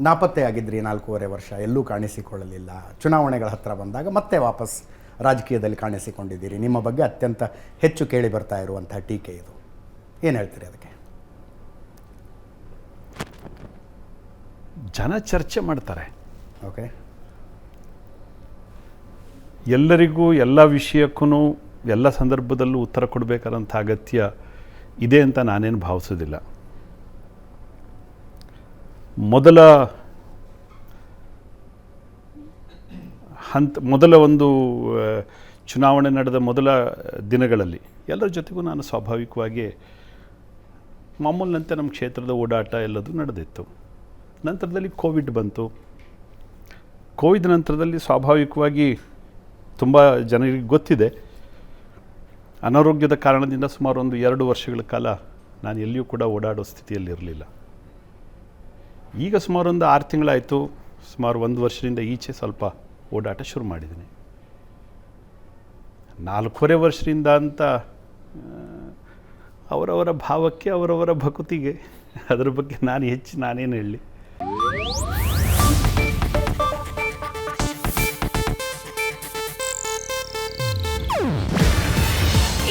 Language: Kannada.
ನಾಪತ್ತೆ ಆಗಿದ್ರಿ ನಾಲ್ಕೂವರೆ ವರ್ಷ ಎಲ್ಲೂ ಕಾಣಿಸಿಕೊಳ್ಳಲಿಲ್ಲ. ಚುನಾವಣೆಗಳ ಹತ್ರ ಬಂದಾಗ ಮತ್ತೆ ವಾಪಸ್ ರಾಜಕೀಯದಲ್ಲಿ ಕಾಣಿಸಿಕೊಂಡಿದ್ದೀರಿ. ನಿಮ್ಮ ಬಗ್ಗೆ ಅತ್ಯಂತ ಹೆಚ್ಚು ಕೇಳಿ ಬರ್ತಾ ಇರುವಂಥ ಟೀಕೆ ಇದು. ಏನು ಹೇಳ್ತೀರಿ ಅದಕ್ಕೆ? ಜನ ಚರ್ಚೆ ಮಾಡ್ತಾರೆ. ಓಕೆ. ಎಲ್ಲರಿಗೂ ಎಲ್ಲ ವಿಷಯಕ್ಕೂ ಎಲ್ಲ ಸಂದರ್ಭದಲ್ಲೂ ಉತ್ತರ ಕೊಡಬೇಕಾದಂಥ ಅಗತ್ಯ ಇದೆ ಅಂತ ನಾನೇನು ಭಾವಿಸೋದಿಲ್ಲ. ಮೊದಲ ಹಂತ, ಮೊದಲ ಒಂದು ಚುನಾವಣೆ ನಡೆದ ಮೊದಲ ದಿನಗಳಲ್ಲಿ ಎಲ್ಲರ ಜೊತೆಗೂ ನಾನು ಸ್ವಾಭಾವಿಕವಾಗಿ ಮಾಮೂಲಿನಂತೆ ನಮ್ಮ ಕ್ಷೇತ್ರದ ಓಡಾಟ ಎಲ್ಲದೂ ನಡೆದಿತ್ತು. ನಂತರದಲ್ಲಿ ಕೋವಿಡ್ ಬಂತು. ಕೋವಿಡ್ ನಂತರದಲ್ಲಿ ಸ್ವಾಭಾವಿಕವಾಗಿ ತುಂಬ ಜನರಿಗೆ ಗೊತ್ತಿದೆ. ಅನಾರೋಗ್ಯದ ಕಾರಣದಿಂದ ಸುಮಾರು ಒಂದು ಎರಡು ವರ್ಷಗಳ ಕಾಲ ನಾನು ಎಲ್ಲಿಯೂ ಕೂಡ ಓಡಾಡೋ ಸ್ಥಿತಿಯಲ್ಲಿ ಇರಲಿಲ್ಲ ಈಗ ಸುಮಾರು ಒಂದು ಆರು ತಿಂಗಳಾಯಿತು, ಸುಮಾರು ಒಂದು ವರ್ಷದಿಂದ ಈಚೆ ಸ್ವಲ್ಪ ಓಡಾಟ ಶುರು ಮಾಡಿದ್ದೀನಿ. ನಾಲ್ಕೂವರೆ ವರ್ಷದಿಂದ ಅಂತ, ಅವರವರ ಭಾವಕ್ಕೆ, ಅವರವರ ಭಕುತಿಗೆ, ಅದರ ಬಗ್ಗೆ ನಾನು ಹೆಚ್ಚು ನಾನೇನು ಹೇಳಲಿ.